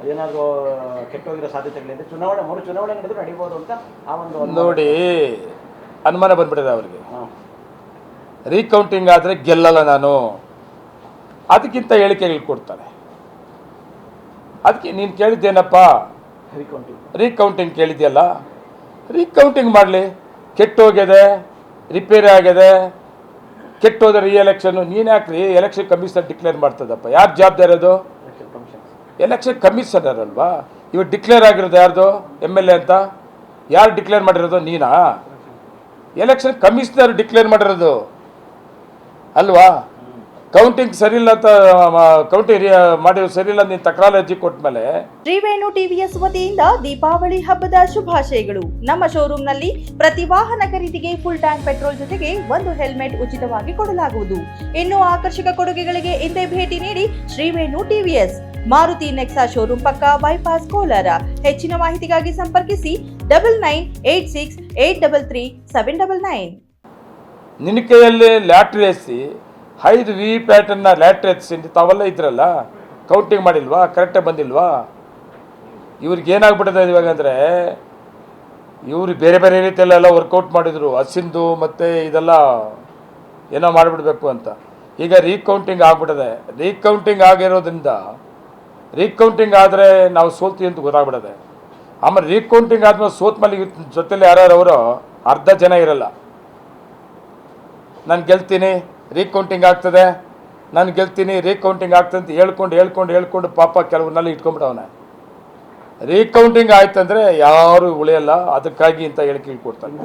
ಅದೇನಾದರೂ ಕೆಟ್ಟೋಗಿರೋ ಸಾಧ್ಯತೆಗಳಿದೆ ಚುನಾವಣೆ ಮರು ಚುನಾವಣೆ ನಡೆದ್ರು ನಡೀಬೋದು ಅಂತ ಆ ಒಂದು ನೋಡಿ ಅನುಮಾನ ಬಂದ್ಬಿಟ್ಟಿದೆ ಅವ್ರಿಗೆ. ರೀಕೌಂಟಿಂಗ್ ಆದರೆ ಗೆಲ್ಲಲ್ಲ ನಾನು. ಅದಕ್ಕಿಂತ ಹೇಳಿಕೆಗಳು ಕೊಡ್ತಾರೆ. ಅದಕ್ಕೆ ನೀನು ಕೇಳಿದ್ದೇನಪ್ಪ? ರಿಕೌಂಟಿಂಗ್. ರೀಕೌಂಟಿಂಗ್ ಕೇಳಿದ್ಯಲ್ಲ? ರೀಕೌಂಟಿಂಗ್ ಮಾಡಲಿ. ಕೆಟ್ಟೋಗಿದೆ ರಿಪೇರಿ ಆಗಿದೆ. ಕೆಟ್ಟೋದ ರೀ ಎಲೆಕ್ಷನ್ನು ನೀನು ಯಾಕೆ ರೀ ಎಲೆಕ್ಷನ್ ಕಮಿಷನ್ ಡಿಕ್ಲೇರ್ ಮಾಡ್ತದಪ್ಪ? ಯಾರು ಜವಾಬ್ದಾರಿ ಅದು? ಎಲೆಕ್ಷನ್ ಕಮಿಷನರ್ ಅಲ್ವಾ? ಇವಾಗ ಡಿಕ್ಲೇರ್ ಆಗಿರೋದು ಯಾರ್ದು? ಎಂ ಎಲ್ ಎ ಅಂತ. ಯಾರು ಡಿಕ್ಲೇರ್ ಮಾಡಿರೋದು? ನೀನಾ? ಎಲೆಕ್ಷನ್ ಕಮಿಷನರ್ ಡಿಕ್ಲೇರ್ ಮಾಡಿರೋದು. ಅಲ್ವಾ? ಕೌಂಟಿಂಗ್ ಸರಿಯಿಲ್ಲ ಅಂತ ಕೌಂಟಿಂಗ್ ಮಾಡಿ ಸರಿಯಿಲ್ಲ ನೀನು ತಕರಾರು ಅರ್ಜಿ ಕೊಟ್ಮೇಲೆ. ಶ್ರೀವೇಣು ಟಿವಿಎಸ್ ವತಿಯಿಂದ ದೀಪಾವಳಿ ಹಬ್ಬದ ಶುಭಾಶಯಗಳು. ನಮ್ಮ ಶೋರೂಮ್ನಲ್ಲಿ ಪ್ರತಿ ವಾಹನ ಖರೀದಿಗೆ ಫುಲ್ ಟ್ಯಾಂಕ್ ಪೆಟ್ರೋಲ್ ಜೊತೆಗೆ ಒಂದು ಹೆಲ್ಮೆಟ್ ಉಚಿತವಾಗಿ ಕೊಡಲಾಗುವುದು. ಇನ್ನು ಆಕರ್ಷಕ ಕೊಡುಗೆಗಳಿಗೆ ಹಿಂದೆ ಭೇಟಿ ನೀಡಿ Srivenu TVS. Maruti Nexa showroom ಪಕ್ಕ ಬೈಪಾಸ್ ಕೋಲಾರ. ಹೆಚ್ಚಿನ ಮಾಹಿತಿಗಾಗಿ ಸಂಪರ್ಕಿಸಿ double nine eight six eight double three seven double nine ನಿನ್ನ ಕೈಯಲ್ಲಿ ಲ್ಯಾಟ್ರಿ ಎಸಿ ಐದು ವಿ ಪ್ಯಾಟರ್ನ ಲ್ಯಾಟ್ರಿ ಎತ್ಸಿ ತಾವೆಲ್ಲ ಇದ್ರಲ್ಲ ಕೌಂಟಿಂಗ್ ಮಾಡಿಲ್ವಾ ಕರೆಕ್ಟಾಗಿ ಬಂದಿಲ್ವಾ? ಇವ್ರಿಗೆ ಏನಾಗ್ಬಿಟ್ಟಿದೆ ಇವಾಗ ಅಂದರೆ, ಇವರು ಬೇರೆ ಬೇರೆ ರೀತಿಯಲ್ಲೆಲ್ಲ ವರ್ಕೌಟ್ ಮಾಡಿದರು ಹಸಿಂದು ಮತ್ತು ಇದೆಲ್ಲ ಏನೋ ಮಾಡಿಬಿಡ್ಬೇಕು ಅಂತ. ಈಗ ರೀಕೌಂಟಿಂಗ್ ಆಗ್ಬಿಟ್ಟಿದೆ. ರೀಕೌಂಟಿಂಗ್ ಆಗಿರೋದ್ರಿಂದ ರೀಕೌಂಟಿಂಗ್ ಆದರೆ ನಾವು ಸೋಲ್ತೀವಿ ಅಂತ ಗೊತ್ತಾಗ್ಬಿಡದೆ. ಆಮೇಲೆ ರೀಕೌಂಟಿಂಗ್ ಆದ್ಮೇಲೆ ಸೋತ್ ಮೇಲೆ ಜೊತೆಲಿ ಅವರು ಅರ್ಧ ಜನ ಇರಲ್ಲ. ನಾನು ಗೆಲ್ತೀನಿ, ರೀಕೌಂಟಿಂಗ್ ಆಗ್ತದೆ. ನಾನು ಗೆಲ್ತೀನಿ, ರೀಕೌಂಟಿಂಗ್ ಆಗ್ತದೆ ಅಂತ ಹೇಳ್ಕೊಂಡು ಹೇಳ್ಕೊಂಡು ಹೇಳ್ಕೊಂಡು ಪಾಪ ಕೆಲವ್ರನ್ನೆಲ್ಲ ಇಟ್ಕೊಂಡ್ಬಿಡವನೆ ರೀಕೌಂಟಿಂಗ್ ಆಯ್ತಂದ್ರೆ ಯಾರು ಉಳಿಯಲ್ಲ, ಅದಕ್ಕಾಗಿ ಅಂತ ಹೇಳಿಕೆ ಕೊಡ್ತಾನೆ